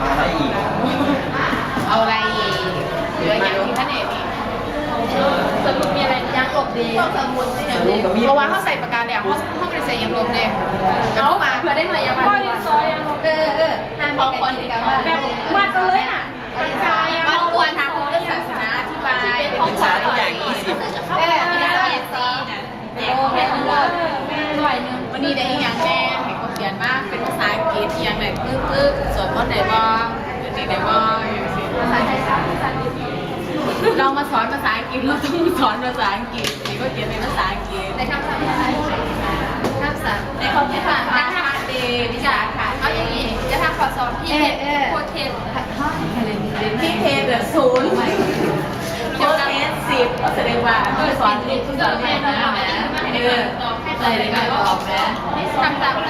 อะไรอีกเอาอะไรอีกเหลืออย่างที่ท่านเอกนี่สรุปมีอะไรยังลบดีสมุดที่ไหนเพราะว่าเขาใส่ปากกาแล้วเขาเขาไม่ได้ใส่ยังลบเลยเอามาเพื่อได้หน่อยยังมาซอยยังลบเออเออห้ามของคนแบบมาตัวเลยน่ะมาควรทางเรื่องศาสนาอธิบายศึกษาทุกอย่างยี่สิบเออมีอะไรซีน่ะโอ้แม่ทั้งหมดหน่วยนึงวันนี้ได้ย่างแม่ ขียนมากเป็นภาษาอังกฤษอย่างไหนปึ๊บปึ๊บสวดมนต์ไหนบ้างอยู่ที่ไหนบ้างภาษาไทยภาษาอังกฤษเรามาสอนภาษาอังกฤษเราต้องสอนภาษาอังกฤษนี่ก็เขียนเป็นภาษาอังกฤษในคำสั่งภาษาอังกฤษคำสั่งในคำสั่งการทำเดวิชาค่ะเอาอย่างนี้จะทำขอสอบพี่โคเทสพี่เทสเหลือศูนย์โคเทสสิบก็แสดงว่าสอนที่สอนแม่นะเอออะไรได้ก็ตอบนะคำสั่งภาษาไทยก็